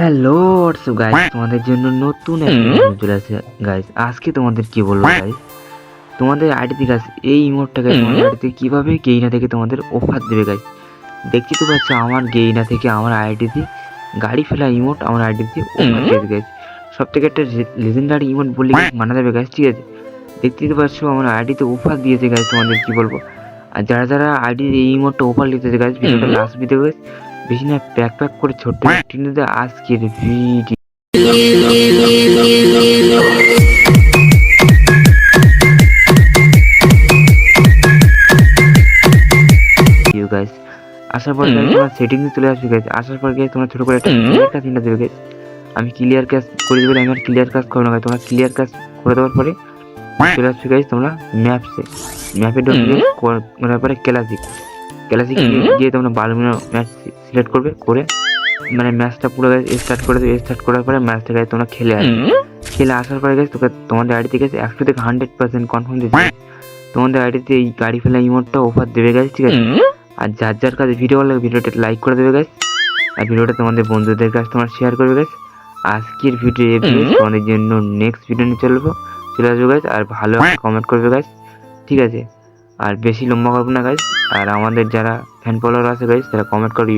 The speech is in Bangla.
হ্যালো হোয়াটসঅ্যাপ গাইস তোমাদের জন্য নতুন একটা video চলে আসছে গাইস আজকে তোমাদের কি বলব গাইস তোমাদের আইডিতে গাইস এই ইমোটটা গাইস তোমাদের আইডিতে কীভাবে গেইনা থেকে তোমাদের অফার দেবে গাইস দেখছি তো পাচ্ছ আমার গেইনা থেকে আমার আইডিতে গাড়ি ফেলা ইমোট আমার আইডিতে অফার দিয়েছে গাইস সব থেকে একটা লেজেন্ডারি ইমোট বলে মানা যাবে গাইস ঠিক আছে? দেখতে তো পাচ্ছ আমার আইডিতে অফার দিয়েছে গাইস তোমাদের কি বলব? আর যারা যারা আইডি এই ইমোটটা অফার নিতেছে গাইস ভিডিওটা লাস্ট ভিডিও গাইস বেশি না প্যাক প্যাক করে ছোট্ট টিনুতে আজকের ভিডিও গাইস আসার পর তোমার সেটিংস চলে আসবে গাইস আসার পর গাইস তোমার ছোট করে একটা ক্লিয়ার কাজ দেবে গাইস আমি ক্লিয়ার কাজ করে দেবে আমি আর ক্লিয়ার কাজ করব না তোমরা ক্লিয়ার কাজ করে দেওয়ার পরে চলে আসবে গাইস তোমরা ম্যাপসে ম্যাপে ঢুকবে করার পরে ক্লাসিক ক্লাসিক গিয়ে তোমরা বালুমিনো ম্যাচ সিলেক্ট করবে করে মানে ম্যাচটা পুরো স্টার্ট করে দেবে। স্টার্ট করার পরে ম্যাচটা গাইস তোমরা খেলে আসবে। খেলে আসার পরে গাইস তোকে তোমাদের আইডি থেকে একশো থেকে হান্ড্রেড পার্সেন্ট কনফার্ম দিচ্ছে তোমাদের আইডিতে এই গাড়ি ফেলা ইমোটটা অফার দেবে গাইস ঠিক আছে? আর যার যার কাছে ভিডিও ভালো লাগে ভিডিওটা লাইক করে দেবে গাইস আর ভিডিওটা তোমাদের বন্ধুদের কাছে তোমার শেয়ার করবে গাইস আজকের ভিডিও এপিসোড তোমাদের জন্য নেক্সট ভিডিও নিয়ে চলবো। চলে আসবে গাইস আর ভালো কমেন্ট করবে গাইস ঠিক আছে? আর বেশি লম্বা করব না গাইজ আর আমাদের যারা ফ্যান ফলোয়ার আছে গাইজ তারা কমেন্ট করে